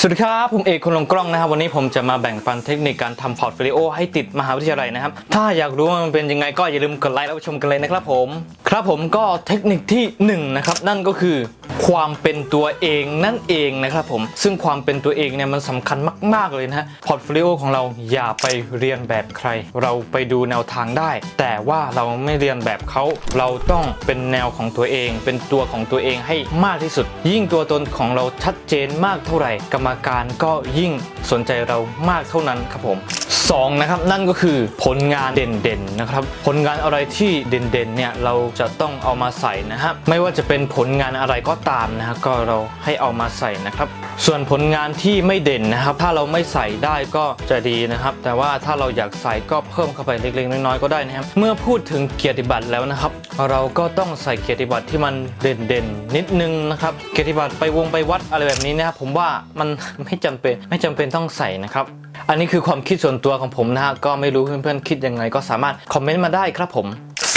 สวัสดีครับ ผมเอกคนลงกล้องนะครับ วันนี้ผมจะมาแบ่งปันเทคนิคการทำพอร์ตโฟลิโอให้ติดมหาวิทยาลัยนะครับ ถ้าอยากรู้ว่ามันเป็นยังไงก็อย่าลืมกดไลค์แล้วชมกันเลยนะครับผม ครับผมก็เทคนิคที่หนึ่งนะครับนั่นก็คือความเป็นตัวเองนั่นเองนะครับผมซึ่งความเป็นตัวเองเนี่ยมันสำคัญมากๆเลยนะฮะพอร์ตโฟลิโอของเราอย่าไปเรียนแบบใคร เราไปดูแนวทางได้ แต่ว่าเราไม่เรียนแบบเขาเราต้องเป็นแนวของตัวเอง เป็นตัวของตัวเองให้มากที่สุด ยิ่งตัวตนของเราชัดเจนมากเท่าไหร่กรรมการก็ยิ่งสนใจเรามากเท่านั้นครับผมสองนะครับนั่นก็คือผลงานเด่นๆนะครับผลงานอะไรที่เด่นๆเนี่ยเราจะต้องเอามาใส่นะฮะไม่ว่าจะเป็นผลงานอะไรก็ตามนะฮะก็เราให้เอามาใส่นะครับส่วนผลงานที่ไม่เด่นนะครับ ถ้าเราไม่ใส่ได้ก็จะดีนะครับ แต่ว่าถ้าเราอยากใส่ก็เพิ่มเข้าไปเล็กๆน้อยๆก็ได้นะครับเมื่อพูดถึงเกียรติบัตรแล้วนะครับ เราก็ต้องใส่เกียรติบัตรที่มันเด่นๆนิดนึงนะครับเกียรติบัตรไปวงไปวัดอะไรแบบนี้นะครับผมว่ามันไม่จำเป็นไม่จำเป็นต้องใส่นะครับ อันนี้คือความคิดส่วนตัวของผมนะฮะก็ไม่รู้เพื่อนๆคิดยังไงก็สามารถคอมเมนต์มาได้ครับผม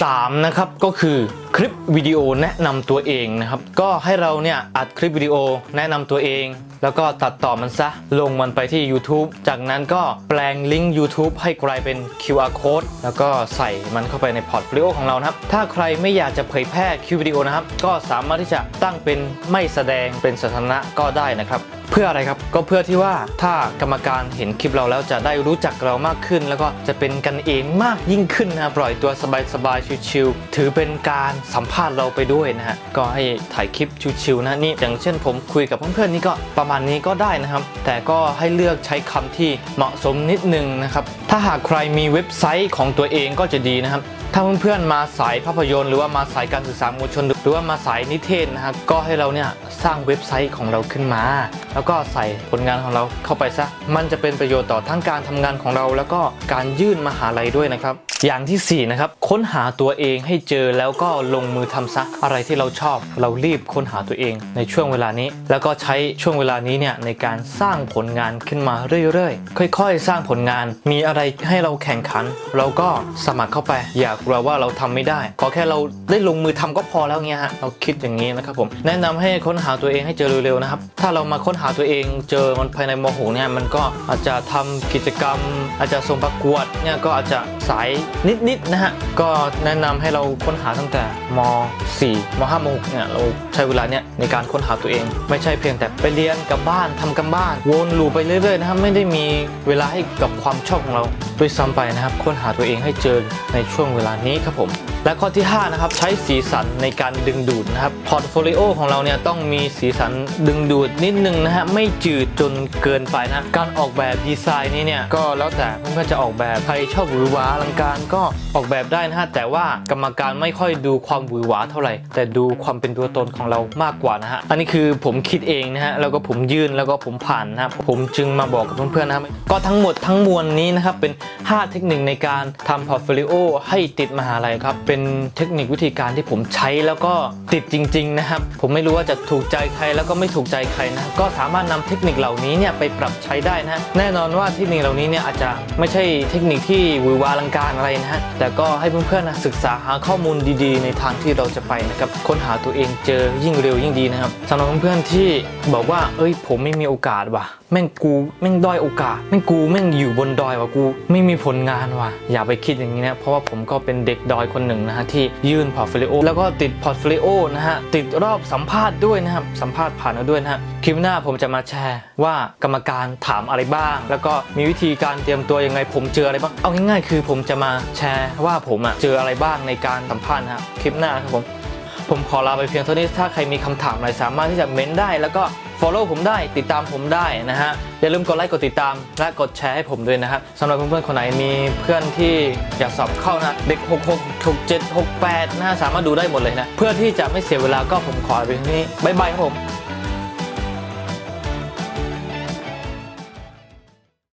3 นะครับก็คือคลิปวิดีโอแนะนำตัวเองนะครับก็ให้เราเนี่ยอัดคลิปวิดีโอแนะนำตัวเอง แล้วก็ตัดต่อมันซะ ลงมันไปที่ YouTube จากนั้นก็แปลงลิงก์ YouTube ให้กลายเป็น QR code แล้วก็ใส่มันเข้าไปในพอร์ตโฟลิโอของเรานะครับ ถ้าใครไม่อยากจะเผยแพร่คลิปวิดีโอนะครับ ก็สามารถที่จะตั้งเป็นไม่แสดงเป็นสาธารณะก็ได้นะครับ เพื่ออะไรครับก็เพื่อที่ว่าถ้ากรรมการเห็นคลิปเราแล้วจะได้รู้จักเรามากขึ้น แล้วก็จะเป็นกันเองมากยิ่งขึ้นนะปล่อยตัวสบายๆชิวๆถือเป็นการสัมภาษณ์เราไปด้วยนะฮะก็ให้ถ่ายคลิปชิวๆนะนี่อย่างเช่นผมคุยกับเพื่อนๆนี่ก็ประมาณนี้ก็ได้นะครับ แต่ก็ให้เลือกใช้คำที่เหมาะสมนิดนึงนะครับถ้าหากใครมีเว็บไซต์ของตัวเองก็จะดีนะครับถ้าเพื่อนๆมาสายภาพยนตร์หรือว่ามาสายการสื่อสารมวลชนหรือว่ามาสายนิเทศนะครับก็ให้เราเนี่ยสร้างเว็บไซต์ของเราขึ้นมา แล้วก็ใส่ผลงานของเราเข้าไปซะมันจะเป็นประโยชน์ต่อทั้งการทำงานของเรา แล้วก็การยื่นมหาลัยด้วยนะครับอย่างที่สี่นะครับค้นหาตัวเองให้เจอแล้วก็ลงมือทำซะอะไรที่เราชอบ เรารีบค้นหาตัวเองในช่วงเวลานี้ แล้วก็ใช้ช่วงเวลานี้เนี่ยในการสร้างผลงานขึ้นมาเรื่อยๆ ค่อยๆ สร้างผลงานมีอะไรให้เราแข่งขัน เราก็สมัครเข้าไป อย่ากลัวว่าเราทำไม่ได้ ขอแค่เราได้ลงมือทำก็พอแล้วเงี้ยฮะเราคิดอย่างนี้นะครับผมแนะนำให้ค้นหาตัวเองให้เจอเร็วๆนะครับถ้าเรามาค้นหาตัวเองเจอมันภายในมหกเนี่ยมันก็อาจจะทำกิจกรรม อาจจะส่งประกวดเนี่ยก็อาจจะ สายนิดๆนะฮะก็แนะนำให้เราค้นหาตั้งแต่ม 4 ม 5 ม 6 เนี่ยเราใช้เวลาเนี่ยในการค้นหาตัวเอง ไม่ใช่เพียงแต่ไปเรียนกับบ้านทำกันบ้าน วนลูปไปเรื่อยๆนะครับไม่ได้มีเวลาให้กับความชอบของเราด้วยซ้ำไปนะครับ ค้นหาตัวเองให้เจอในช่วงเวลานี้ครับผมและข้อที่5นะครับใช้สีสันในการดึงดูดนะครับพอร์ตโฟลิโอของเราเนี่ยต้องมีสีสันดึงดูดนิดนึงนะฮะไม่จืดจนเกินไปนะการออกแบบดีไซน์นี้เนี่ยก็แล้วแต่เพื่อนๆจะออกแบบใครชอบหวือหวาลังการก็ออกแบบได้นะฮะ แต่ว่ากรรมการไม่ค่อยดูความหวือหวาเท่าไหร่ แต่ดูความเป็นตัวตนของเรามากกว่านะฮะ อันนี้คือผมคิดเองนะฮะ แล้วก็ผมยื่นแล้วก็ผมผ่านนะครับ ผมจึงมาบอกกับเพื่อนๆนะครับ ก็ทั้งหมดทั้งมวลนี้นะครับ เป็น 5 เทคนิคในการทำพอร์ตโฟลิโอให้ติดมหาลัยครับ เป็นเทคนิควิธีการที่ผมใช้แล้วก็ติดจริง ๆ นะครับ ผมไม่รู้ว่าจะถูกใจใครแล้วก็ไม่ถูกใจใครนะ ก็สามารถนำเทคนิคเหล่านี้เนี่ยไปปรับใช้ได้นะฮะแน่นอนว่าเทคนิคเหล่านี้เนี่ยอาจจะไม่ใช่เทคนิคที่หวือหวาลังการอะไรนะฮะ แต่ก็ให้เพื่อนๆนะศึกษาหาข้อมูลดีๆ ในทางที่เราจะไปนะครับค้นหาตัวเองเจอยิ่งเร็วยิ่งดีนะครับสำหรับเพื่อนๆที่บอกว่า เอ้ย ผมไม่มีโอกาสว่ะแม่งกูแม่งด้อยโอกาสแม่งกูแม่งอยู่บนดอยว่ะกู ไม่มีผลงานว่ะอย่าไปคิดอย่างนี้นะเพราะว่าผมก็เป็นเด็กดอยคนหนึ่งนะฮะที่ยื่นพอร์ตโฟลิโอแล้วก็ติดพอร์ตโฟลิโอนะฮะติดรอบสัมภาษณ์ด้วยนะครับสัมภาษณ์ผ่านมาด้วยนะฮะคลิปหน้าผมจะมาแชร์ว่ากรรมการถามอะไรบ้าง แล้วก็มีวิธีการเตรียมตัวยังไง ผมเจออะไรบ้าง เอาง่ายๆ คือผมจะมาแชร์ว่าผมอะเจออะไรบ้างในการสัมภาษณ์นะฮะคลิปหน้าครับผม ผมขอลาไปเพียงเท่านี้ ถ้าใครมีคำถามอะไรสามารถที่จะเม้นได้ แล้วก็ follow ผมได้ ติดตามผมได้นะฮะ อย่าลืมกดไลค์ กดติดตาม และกดแชร์ให้ผมด้วยนะครับสำหรับเพื่อนๆ คนไหนมีเพื่อนที่อยากสอบเข้านะ เด็ก 6 6 6 7 6 8นะฮะ สามารถดูได้หมดเลยนะ เพื่อที่จะไม่เสียเวลาก็ผมขอไปที่นี้ บ๊ายบายครับผม